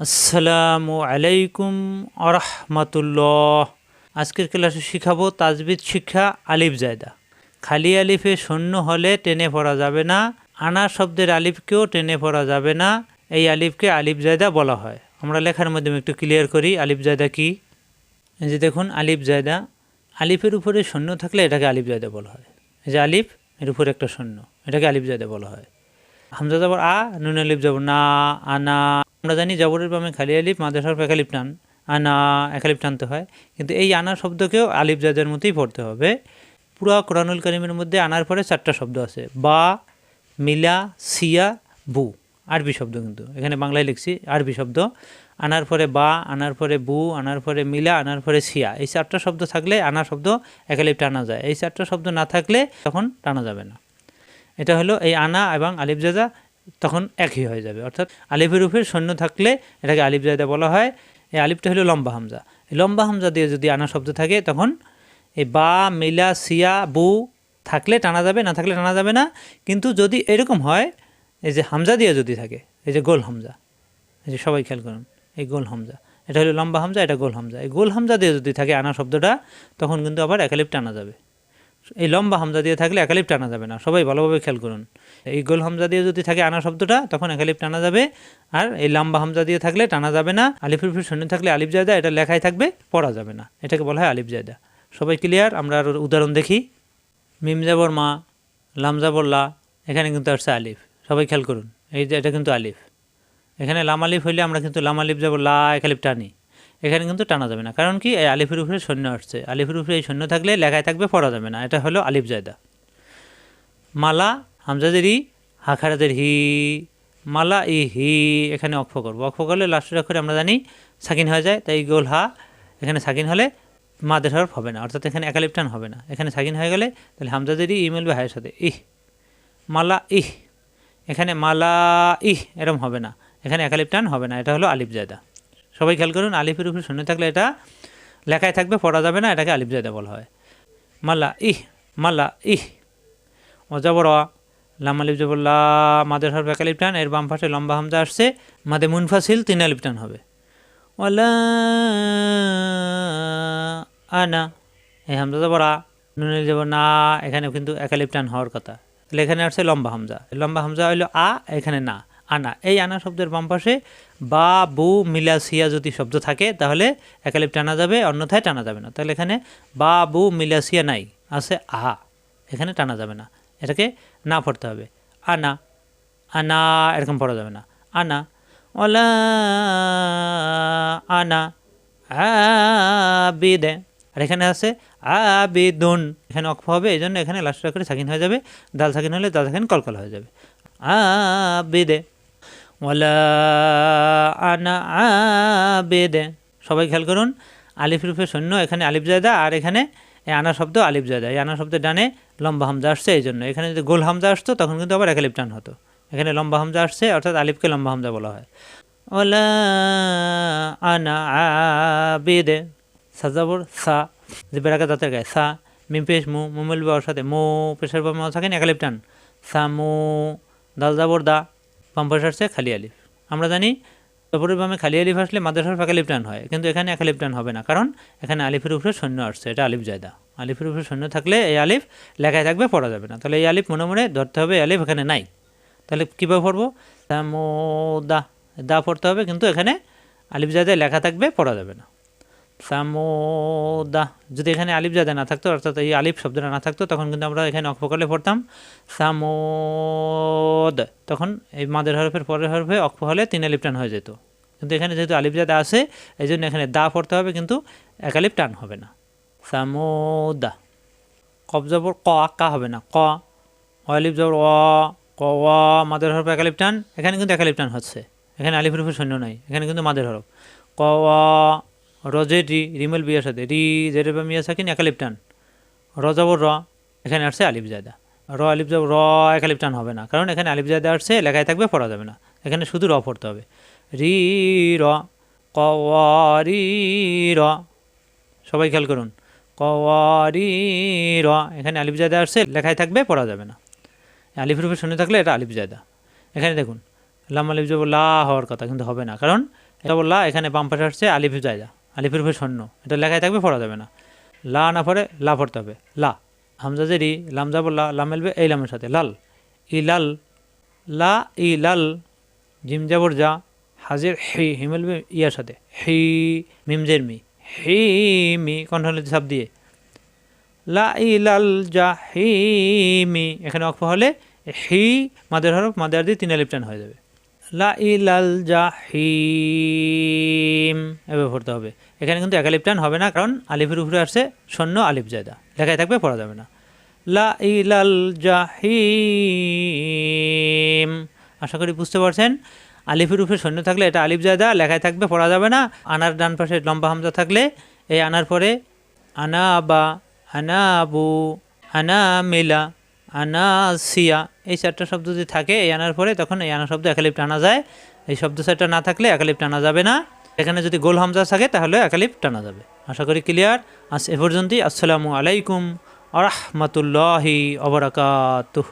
আসসালামু আলাইকুম আরহামাতুল্লাহ। আজকের ক্লাসে শিখাবো তাজবিদ শিক্ষা আলিফ জায়দা। খালি আলিফে শূন্য হলে টেনে পড়া যাবে না, আনা শব্দের আলিফকেও টেনে পড়া যাবে না, এই আলিফকে আলিফ জায়দা বলা হয়। আমরা লেখার মাধ্যমে একটু ক্লিয়ার করি, আলিফ জায়দা কি? যে দেখুন, আলিফ জায়দা। আলিফের উপরে শূন্য থাকলে এটাকে আলিফ জায়দা বলা হয়। এই যে আলিফ, এর উপরে একটা শূন্য, এটাকে আলিফ জায়দা বলা হয়। হামজা যাবর আ, নুন আলিফ যাব না, আনা। আমরা জানি জবরের বামে খালি আলিফ মাদের সরফ একালিফ টান, আনা, একালিফ টানতে হয়। কিন্তু এই আনা শব্দকেও আলিফ জাদের মতোই পড়তে হবে। পুরা কোরআনুল করিমের মধ্যে আনার পরে চারটা শব্দ আছে। বা, মিলা, সিয়া, বু। আরবি শব্দ কিন্তু। এখানে বাংলায় লিখছি, আরবি শব্দ। আনার পরে বা, আনার পরে বু, আনার পরে মিলা, আনার পরে সিয়া। এই চারটা শব্দ থাকলে আনা শব্দ একালিফ টানা যায়। এই চারটা শব্দ না থাকলে তখন টানা যাবে না। এটা হলো এই আনা এবং আলিফ জাদা তখন একই হয়ে যাবে। অর্থাৎ আলিফের উপরে সৈন্য থাকলে এটাকে আলিফ জাদা বলা হয়। এই আলিফটা হলো লম্বা হামজা। এই লম্বা হামজা দিয়ে যদি আনা শব্দ থাকে, তখন এই বা, মিলা, সিয়া, বু থাকলে টানা যাবে, না থাকলে টানা যাবে না। কিন্তু যদি এরকম হয়, এই যে হামজা দিয়ে যদি থাকে, এই যে গোল হামজা, এই যে সবাই খেয়াল করুন, এই গোল হামজা, এটা হলো লম্বা হামজা, এটা গোল হামজা। এই গোল হামজা দিয়ে যদি থাকে আনা শব্দটা, তখন কিন্তু আবার একালিপ টানা যাবে। এই লম্বা হামজা দিয়ে থাকলে একালিপ টানা যাবে না। সবাই ভালোভাবে খেয়াল করুন। এই গোল হামজা দিয়ে যদি থাকে আনা শব্দটা, তখন একালিপ টানা যাবে। আর এই লম্বা হামজা দিয়ে থাকলে টানা যাবে না। আলিফের ফির শূন্য থাকলে আলিফ জায়দা, এটা লেখায় থাকবে, পড়া যাবে না। এটাকে বলা হয় আলিফ জায়দা। সবাই ক্লিয়ার আমরা আর উদাহরণ দেখি। মিম যাবর মা, লাম যাবর লা, এখানে কিন্তু আসছে আলিফ। সবাই খেয়াল করুন। এই যে এটা কিন্তু আলিফ। এখানে লাম আলিফ হইলে আমরা কিন্তু লাম আলিফ যাব লা একালিফ টানি। এখানে কিন্তু টানা যাবে না। কারণ কি, এই আলিফের উপরে সৈন্য আসছে। আলিফের উপরে এই সৈন্য থাকলে লেখায় থাকবে, পড়া যাবে না। এটা হলো আলিফ জায়দা। মালা হামজাদের ই হাখারাদের হি, মালা ই হি, এখানে অক্ষ করব। অক্ষ করলে লাস্টের অক্ষরে আমরা জানি সাকিন হয়ে যায়, তাই গোল হা, এখানে সাকিন হলে মাদের হরফ হবে না। অর্থাৎ এখানে একালিপটান হবে না। এখানে সাকিন হয়ে গেলে তাহলে হামজাদের ই মিলবে হায়ের সাথে। ইহ, মালা ইহ, এখানে মালা ইহ, এরম হবে না। এখানে একালিপটান হবে না। এটা হলো আলিফ জায়দা। সবাই খেয়াল করুন, আলিফের উপরে শূন্য থাকলে এটা লেখায় থাকবে, পড়া যাবে না, এটাকে আলিফ জায়দা বলা হয়। মাল্লা ইহ মাল্লা ইহ। অজাবর লাম আলিফ জবল্লা মাদের হরফ এক আলিফ টান, এর বাম পাশে লম্বা হামজা আসছে, মাদে মুনফাসিল তিন আলিফ টান হবে। ওয়ালা আনা। এই হামজা যাবর আ। নুন আলিফ যাব না, এখানেও কিন্তু এক আলিফ টান হওয়ার কথা। তাহলে এখানে আসছে লম্বা হামজা। লম্বা হামজা হইল আ, এখানে না। আনা। এই আনা শব্দের বাম পাশে বা, বু মিলা সিয়া যদি শব্দ থাকে, তাহলে একালিপ টানা যাবে, অন্যথায় টানা যাবে না। তাহলে এখানে বা, বু মিলা সিয়া নাই, আছে আহা। এখানে টানা যাবে না। এটাকে না পড়তে হবে। আনা আনা, এরকম পড়া যাবে না। আনা, ওলা, আনা আবিদে আর এখানে আছে আবিদুন এখানে অক্ষ হবে এই জন্য এখানে লাস্ট করে সাকিন হয়ে যাবে। দাল সাকিন হলে দাল সাকিন কলকল হয়ে যাবে। আবিদে আনা সবাই খেয়াল করুন, আলিফ রূপে শূন্য, এখানে আলিফ জায়দা, আর এখানে আনা শব্দ আলিফ জায়দা। এই আনা শব্দের ডানে লম্বা হামজা আসছে এই জন্য। এখানে যদি গোল হামজা আসতো, তখন কিন্তু আবার একালিপ টান হতো। এখানে লম্বা হামজা আসছে, অর্থাৎ আলিফকে লম্বা হামজা বলা হয়। ওলা আনা আবেদে। সাজাবর সা। যে দাঁতের গায়ে, সা। মিম মু। মুমিল বাবার সাথে। মো পেশার বা থাকেন একালিপ টান। সা, মু। দাল জাবর, দা। বাম পাশে আসছে খালি আলিফ। আমরা জানি অপরের বামে খালি আলিফ আসলে মাদ্রাসার ফাঁকালিফ টান হয়, কিন্তু এখানে একালিফ টান হবে না, কারণ এখানে আলিফের উপরে সৈন্য আসছে, এটা আলিফ জায়দা। আলিফের উপরে সৈন্য থাকলে এই আলিফ লেখায় থাকবে, পড়া যাবে না। তাহলে এই আলিফ মনে মনে ধরতে হবে আলিফ এখানে নাই। তাহলে কীভাবে পড়ব? দা দা পড়তে হবে, কিন্তু এখানে আলিফ জায়দায় লেখা থাকবে, পড়া যাবে না। সামোদা। যদি এখানে আলিফ জাদা না থাকতো, অর্থাৎ এই আলিফ শব্দটা না থাকতো, তখন কিন্তু আমরা এখানে অক্ষ পড়তাম সামোদ। তখন এই মাদের হরফের পরের হরফে অক্ষ হলে তিন আলিফ টান হয়ে যেত। কিন্তু এখানে যেহেতু আলিফ জাদা আছে এই জন্য এখানে দা পড়তে হবে, কিন্তু এক আলিফ টান হবে না। সামোদা। কব জবর ক, কা হবে না। ক। অলিফ জবর অ, ক মাদের হরফ একালিফ টান, এখানে কিন্তু একালিফ টান হচ্ছে। এখানে আলিফের হরফের শূন্য নাই, এখানে কিন্তু মাদের হরফ। ক রজের রি, রিমেল বিয়ার সাথে। রি জেরে বা মিয়া সাকিন একালিপ টান র যাবর র এখানে আসছে আলিফ জায়দা র আলিফ যাব র একালিপ টান হবে না। কারণ এখানে আলিফ জায়দা আসছে, লেখায় থাকবে, পড়া যাবে না। এখানে শুধু র পড়তে হবে। রি, র ক রি। সবাই খেয়াল করুন। কওয়ারি, র, এখানে আলিফ জায়দা আসছে, লেখায় থাকবে, পড়া যাবে না। আলিফ রূপে শুনে থাকলে এটা আলিফ জায়দা এখানে দেখুন, লাম আলিফ যাব লা হওয়ার কথা, কিন্তু হবে না। কারণ এটা বললা এখানে বাম আসছে আলিফ জায়দা আলিফের উপরে শূন্য এটা লেখায় থাকবে, পড়া যাবে না। লা না পড়ে, লা পড়তে হবে। লা। হামজা জেরি লামজা বললা লা মেলবে, এই লামের সাথে। লাল। ই লাল লা ই লাল জিম জাবর যা। হাজির, হি হি মেলবে, ইয়ার সাথে। হি মিমজের মি। হি, মি কণ্ঠলে সাপ দিয়ে। লা ই লাল যা, হি, মি। এখানে অক্ষ হলে হি, মাদের হরফ, মাদের দিয়ে তিন আলিফ টান হয়ে যাবে। লা ই লাল যা হিম এভাবে পড়তে হবে। এখানে কিন্তু এক আলিফ টান হবে না, কারণ আলিফের উপরে আসছে শূন্য আলিফ জায়দা। লেখায় থাকবে, পড়া যাবে না। লা ই লাল যা আশা করি বুঝতে পারছেন। আলিফের উপরে শূন্য থাকলে এটা আলিফ জায়দা, লেখায় থাকবে, পড়া যাবে না। আনার ডান পাশে লম্বা হামজা থাকলে এই আনার পরে আনা বা আনা আবু আনা মিলা আনা সিয়া এই চারটা শব্দ যদি থাকে, এই আনার পরে তখন এই আনা শব্দ একালিপ টানা যায়। এই শব্দ চারটা না থাকলে একালিপ টানা যাবে না। এখানে যদি গোল হামজা থাকে, তাহলে একালিপ টানা যাবে। আশা করি ক্লিয়ার আজ এ পর্যন্তই। আসসালামু আলাইকুম আরহামতুল্লাহি অবরাকাতুহ